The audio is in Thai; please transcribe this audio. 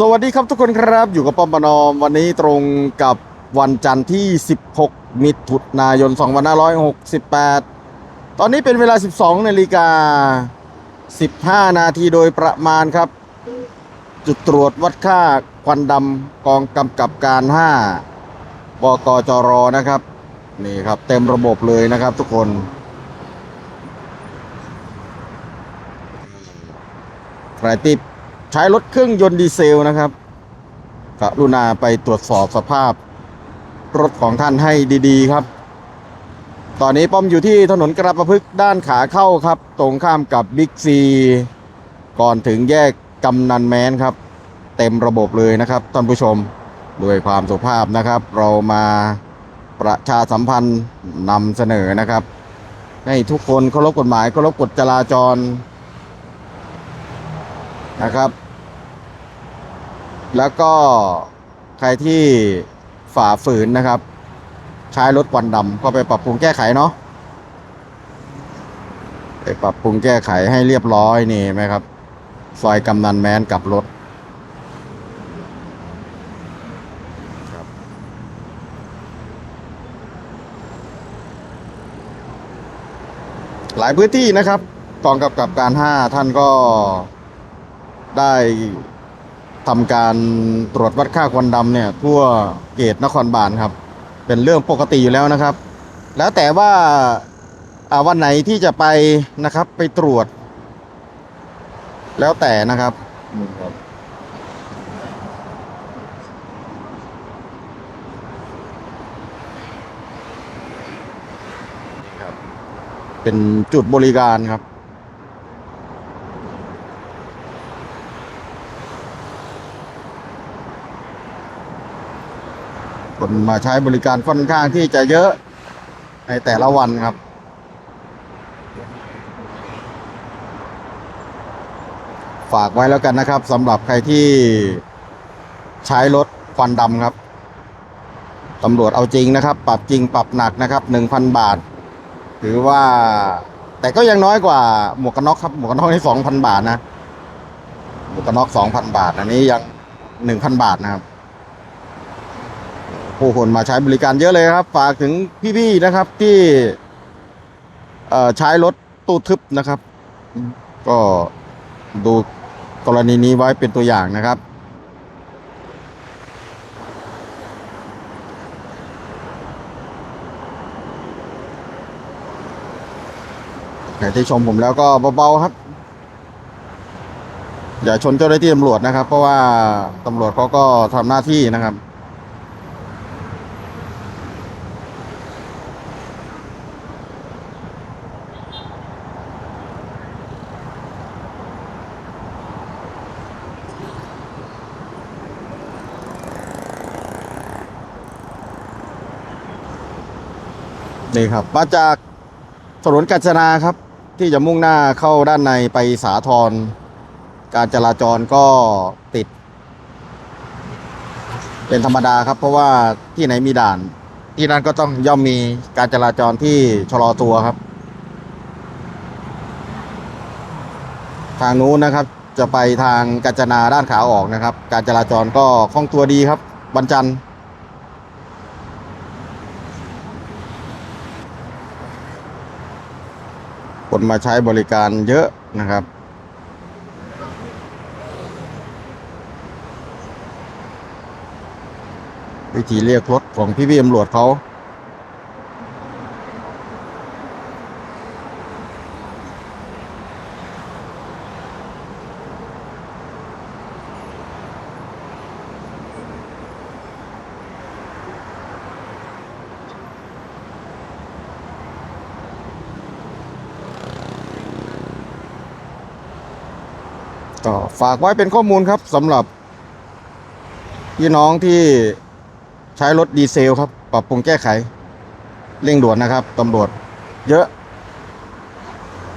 สวัสดีครับทุกคนครับอยู่กับป้อมปนอมวันนี้ตรงกับวันจันทร์ที่ 16 มิถุนายน 2568 ตอนนี้เป็นเวลา 12นาฬิกา 15 นาทีโดยประมาณครับ จุดตรวจวัดค่าควันดำกองกำกับการ 5 บกจรนะครับ นี่ครับเต็มระบบเลยนะครับทุกคนใครที่ ใช้รถเครื่องยนต์ดีเซลนะครับกรุณาไปตรวจสอบสภาพ รถของท่านให้ดีๆครับ ตอนนี้ป้อมอยู่ที่ถนนกระประพฤกษ์ด้านขาเข้าครับ ตรงข้ามกับบิ๊กซีก่อนถึงแยกกำนันแมนครับ เต็มระบบเลยนะครับท่านผู้ชมด้วยความสุภาพนะครับ เรามาประชาสัมพันธ์นำเสนอนะครับ ให้ทุกคนเคารพกฎหมายเคารพกฎจราจร นะครับ แล้วก็ใครที่ฝ่าฝืนนะครับ ใช้รถควันดำก็ไปปรับปรุงแก้ไขเนาะไปปรับปรุงแก้ไขให้เรียบร้อยนี่ไหมครับ ซอยกำนันแมนกลับรถหลายพื้นที่นะครับกองกับกับการ 5 ท่านก็ ได้ทำการตรวจวัดค่าควันดำเนี่ยทั่วเขตนครบาลครับ เป็นเรื่องปกติอยู่แล้วนะครับ แล้วแต่ว่าวันไหนที่จะไปนะครับไปตรวจ แล้วแต่นะครับครับเป็นจุดบริการครับ คนมาใช้บริการค่อนข้างที่จะเยอะในแต่ละวันครับ ฝากไว้แล้วกันนะครับสำหรับใครที่ใช้รถควันดำครับตำรวจเอาจริงนะครับ ปรับจริงปรับหนักนะครับหนึ่งพันบาท ถือว่าแต่ก็ยังน้อยกว่าหมวกกันน็อกครับหมวกกันน็อกนี่สองพันบาทนะหมวกกันน็อกสองพันบาท อันนี้ยังหนึ่งพันบาทนะครับ ผู้คนมาใช้บริการเยอะเลยครับ ฝากถึงพี่ๆนะครับที่ใช้รถตู้ทึบนะครับ ก็ดูกรณีนี้ไว้เป็นตัวอย่างนะครับใครที่ชมผมแล้วก็เบาๆครับ อย่าชนเจ้าหน้าที่ตำรวจนะครับ เพราะว่าตำรวจเขาก็ทำหน้าที่นะครับ นี่ครับ มาจากถนนกาญจนาครับ ที่จะมุ่งหน้าเข้าด้านในไปสาทรการจราจรก็ติด เป็นธรรมดาครับ เพราะว่าที่ไหนมีด่าน ที่นั่นก็ต้องย่อมมีการจราจรที่ชะลอตัวครับ ทางนู้นนะครับ จะไปทางกาญจนาด้านขาออกนะครับ การจราจรก็คล่องตัวดีครับ วันจันทร์ คนมาใช้บริการเยอะนะครับ วิธีเรียกรถของพี่พี่ตำรวจเขา ก็ฝากไว้เป็นข้อมูลครับสำหรับพี่น้องที่ใช้รถดีเซลครับ ปรับปรุงแก้ไข เร่งด่วนนะครับตำรวจเยอะ